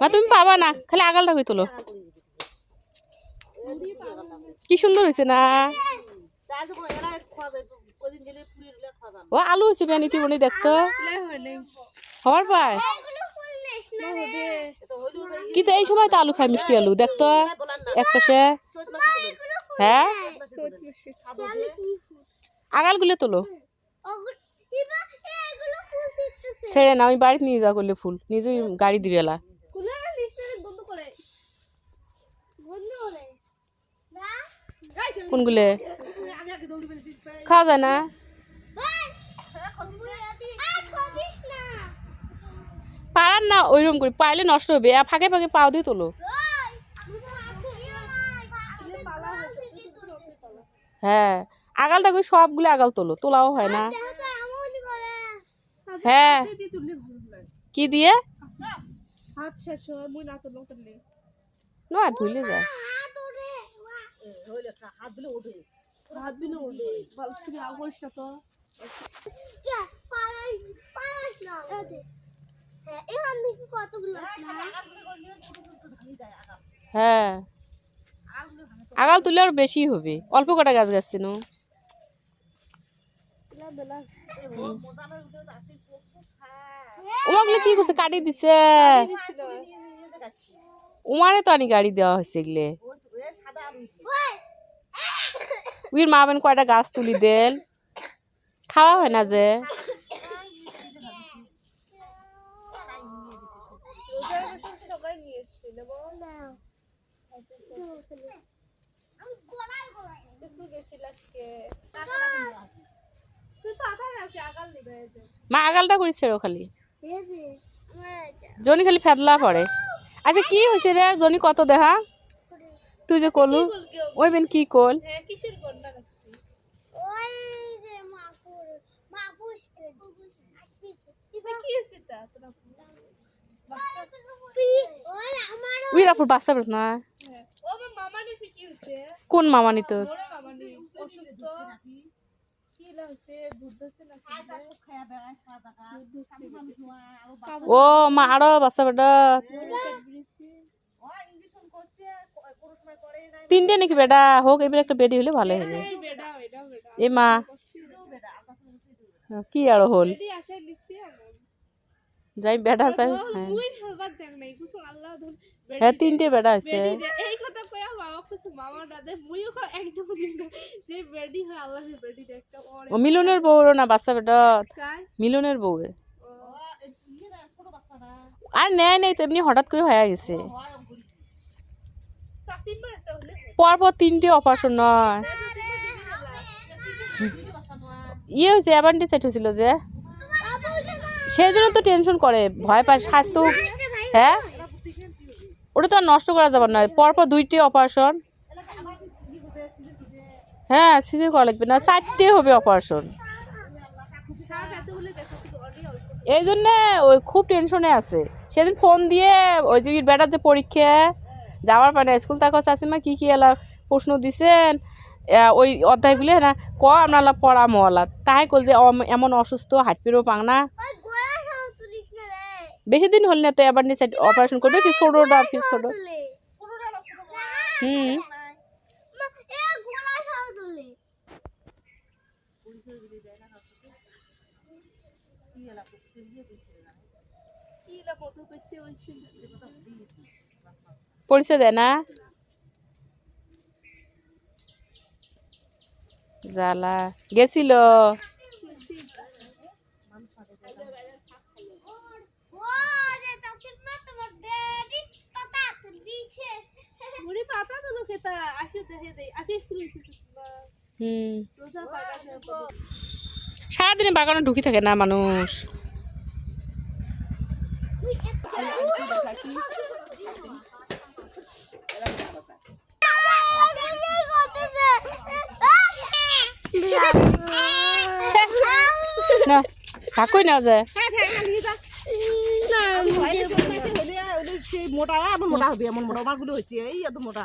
মা, তুমি পাবা না, খালি আগালটা হয়ে তোলো। কি সুন্দর হয়েছে না? ও, আলু হয়েছে বেনি বনি দেখতো হবার পায়। কিন্তু এই সময় তো আলু খায় মিষ্টি আলু দেখতো এক পাশে। হ্যাঁ? আগালগুলো তোলো। ছেড়ে না আমি বাড়িতে নিয়ে যা করলে ফুল, নিজেই গাড়ি দিবে কোনগুলো? খাওয়া যায় না? পারার না ওইরকম করে। পাইলে নষ্ট হবে। আর ফাঁকে ফাঁকে পাও দিয়ে তোলো। হ্যাঁ আগালটা করে সবগুলো আগাল তোলো। তোলাও হয় না। হ্যাঁ। কি দিয়ে? হয় মুই না তোলো তাহলে হাত ভালো ছিল আগোস না তো হ্যাঁ। আগাল তুলে আর বেশি হবে। অল্প কটা গাছ গাছ নো ওমাগুলো কি করছে? কাটি দিছে। উমারে তো আনি গাড়ি দেওয়া হয়েছে এগুলো। উইর মা বেন কয়টা গাছ তুলি দেল খাওয়া হয় না যে? মা আগালটা করিস রে খালি। জনি খালি ফেদলা পড়ে। আচ্ছা কি হয়েছে রে? জনি কত দেখা তুই যে কলু? ওই বেন কি কল? হ্যাঁ উই রাপুর বাচ্চা না। হ্যাঁ ও আমার মামানি কি হচ্ছে কোন মামানি তোর? ও মা আরও বাচ্চা বেটা। তিনটে নাকি বেটা হোক এবার একটা বেডি হলে ভালো বেডা বেডা। এ মা। কি আরও হল? যাই বেটা চাই হ্যাঁ। ধন। হ্যাঁ তিনটে বেটা আছে এই কথা কই আমার বাবা মামা দাদা মুইও একদম যে বেডি হয় আল্লাহ যে বেডি দেখটা ও মিলনের বউরও না বাচ্চা বেটা? মিলনের বউয়ের ও আর নেয় নেই তো এমনি হঠাৎ করে হয়ে গেছে। কাসিমবার একটা হলে পর পর তিনটে অপারেশন নয়। ইয়ে হয়েছে অ্যাবান্ডিসাইড হয়েছিল যে। সেই জন্য তো টেনশন করে, ভয় পায়, স্বাস্থ্য হ্যাঁ? ওটা তো আর নষ্ট করা যাবে না। পরপর দুইটি অপারেশন হ্যাঁ সিজে করা লাগবে না, চারটে হবে অপারেশন এই জন্যে ওই খুব টেনশনে আছে। সেদিন ফোন দিয়ে ওই যে বেটার যে পরীক্ষা যাওয়ার পরে স্কুল তাকে চাষিমা কী কী এলা প্রশ্ন দিছেন? ওই অধ্যায়গুলি না ক আমরা পড়ামো ওলা তাই কল যে অম- এমন অসুস্থ হাট পেরো পাং না। বেশি দিন হল না তো এবার নিচে অপারেশন করবে কি ছোটোটা কি ছোটো? হুম। কি পরিচয় দেয় না জ্বালা গেছিল সারাদিনে বাগানে ঢুকি থাকে না মানুষ না থাকুই না যায় মোটা মোটা হবে এমন মোটা আমারগুলো হয়েছে এই এত মোটা।